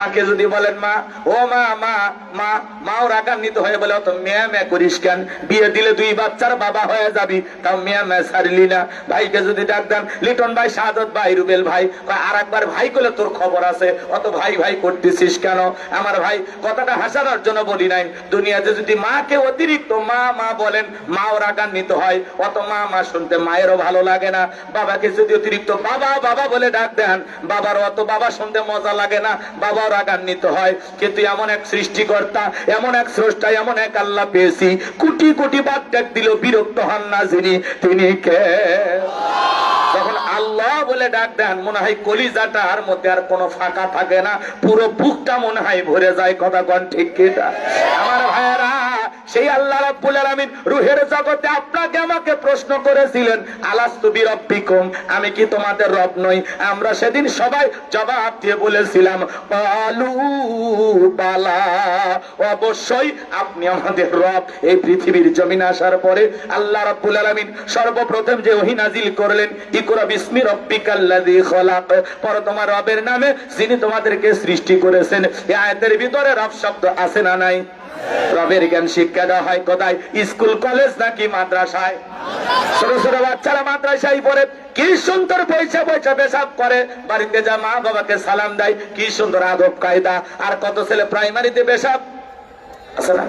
মাকে যদি বলেন মা, ও মা মা মা, মাও রাগান্বিত হয়ে বলে, অত মেয়া মেয়া করিস কেন? বিয়ে দিলে দুই বাচ্চার বাবা হয়ে যাবি। তাও মেয়া মেয়া সারলি না। ভাইকে যদি ডাক দেন, লিটন ভাই, সাদত ভাই, রুবেল ভাই আর একবার ভাই করলে তোর খবর আছে। অত ভাই ভাই করতেছিস কেন? আমার ভাই কথাটা হাসানোর জন্য বলি নাই। দুনিয়াতে যদি মাকে অতিরিক্ত মা মা বলেন, মাও রাগান্বিত হয়। অত মা মা শুনতে মায়েরও ভালো লাগে না। বাবাকে যদি অতিরিক্ত বাবা বাবা বলে ডাক দেন বাবার অত বাবা শুনতে মজা লাগে না। বাবা রাগান্বিত হয় কিন্তু এমন এক সৃষ্টিকর্তা, এমন এক স্রষ্টা, এমন এক আল্লাহ পেয়েছি। কোটি কোটি বাদ দিল, বিরক্ত হন না যিনি, তিনি কে? তখন আল্লাহ বলে ডাক দেন, মনে হয় কলিজাটার মধ্যে আর কোনো ফাঁকা থাকে না, পুরো বুকটা মনে হয় ভরে যায়, কথা কন ঠিক আমার ভাইয়েরা সেই আল্লাহ রাব্বুল আলামিন রুহের জগতে আপনাকে আমাকে প্রশ্ন করেছিলেন, আলাস্তু বিরব্বিকুম? আমি কি তোমাদের রব নই? আমরা সেদিন সবাই জবাব দিয়ে বলেছিলাম, পালু বালা অবশ্যই আপনি আমাদের রব। এই পৃথিবীর জমিন আসার পরে আল্লাহ রাব্বুল আলামিন সর্বপ্রথম যে ওহী নাজিল করলেন, ইকরা বিসমি রব্বিকাল্লাযী খলাক। পর তোমার রবের নামে যিনি তোমাদেরকে সৃষ্টি করেছেন, এই আয়াতের ভিতরে রব শব্দ আছে না নাই? রবের জ্ঞান শিক্ষা দেওয়া হয় কোথায়? স্কুল, কলেজ নাকি মাদ্রাসায়? ছোট ছোট বাচ্চারা মাদ্রাসায় পড়ে, কি সুন্দর পয়সা পয়সা পেশাব করে। বাড়িতে যা মা বাবাকে সালাম দেয়, কি সুন্দর আদব কায়দা আর কত ছেলে প্রাইমারিতে পেশাব? আছে না?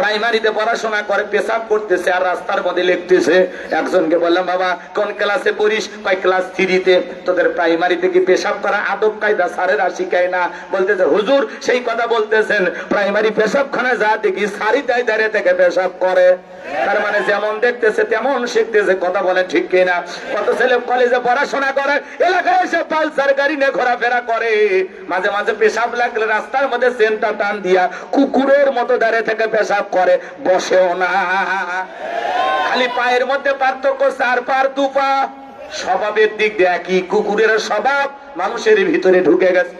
প্রাইমারিতে পড়াশোনা করে, পেশাব করতেছে আর রাস্তার মধ্যে লিখতেছে। একজনকে বললাম, বাবা, কোন ক্লাসে পড়িস? কয় ক্লাস থ্রিতে তোদের প্রাইমারিতে কি পেশাব করা আদব কায়দা স্যারেরা শিখায় না? বলতেছে, হুজুর, সেই কথা বলতেছেন। প্রাইমারি পেশাবখানা যা দেখি সারি দেয় দাঁড়িয়ে থেকে পেশাব করে। তার মানে যেমন দেখতেছে, তেমন শিখতেছে। কথা বলে ঠিক কিনা? কত ছেলে কলেজে পড়াশোনা করে, এলাকায় এসে পালসার গাড়ি নিয়ে ঘোরাফেরা করে। মাঝে মাঝে পেশাব লাগলে রাস্তার মধ্যে সেন্টার টান দিয়া কুকুরের মতো দাঁড়িয়ে থেকে পেশাব করে, বসেও না। খালি পায়ের মধ্যে পার্থক্য চার পার, দু পা। স্বভাবের দিক দিয়ে একই, কুকুরের স্বভাব মানুষের ভিতরে ঢুকে গেছে।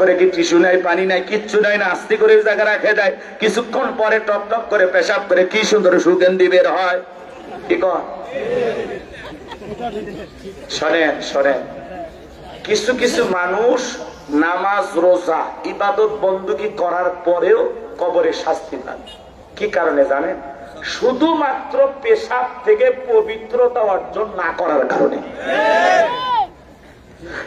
করে কি নাই, পানি নাই, কিচ্ছু নাই না আস্তে করে জায়গা রাখে কিছুক্ষণ পরে টপ টপ করে পেশাব করে কি সুন্দর সুগন্ধি বের হয়। কি কন শোনেন শোনেন। কিছু কিছু মানুষ নামাজ, রোজা, ইবাদত বন্দুকি করার পরেও কবরে শাস্তি পান। কি কারণে জানেন? শুধুমাত্র পেশাব থেকে পবিত্রতা অর্জন না করার কারণে।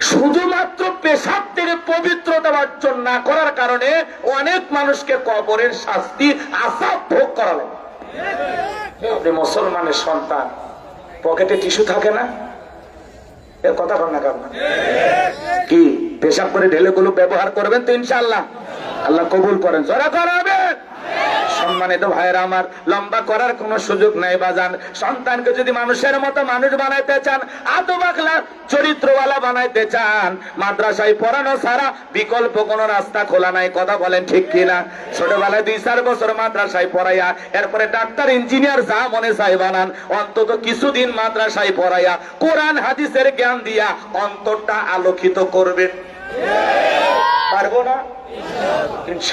শুধুমাত্র পেশাব থেকে পবিত্রতা অর্জন না করার কারণে অনেক মানুষকে কবরের শাস্তি আসাদ ভোগ করা লাগে মুসলমানের সন্তান, পকেটে টিস্যু থাকে না? এর কথা কর না কেমন কি? পেশাব করে ঢেলে গুলো ব্যবহার করবেন তো ইনশাল্লাহ আল্লাহ কবুল করেন। জোরা করাবেন সম্মানিত ভাইয়েরা আমার, লম্বা করার কোন সুযোগ নাই বাজান। সন্তানকে যদি মানুষের মতো মানুষ বানাইতে চান আতো বাকলা চরিত্রওয়ালা বানাইতে চান, মাদ্রাসায় পড়ানো ছাড়া বিকল্প কোন রাস্তা খোলা নাই, কথা বলেন ঠিক কিনা? ছোটবেলায় দুই চার বছর মাদ্রাসায় পড়াইয়া, এরপরে ডাক্তার, ইঞ্জিনিয়ার যা মনে চাই বানান, অন্তত কিছুদিন মাদ্রাসায় পড়াইয়া, কোরআন, হাদিসের জ্ঞান দিয়া অন্তরটা আলোকিত করবেন। পারবো না ইনশা-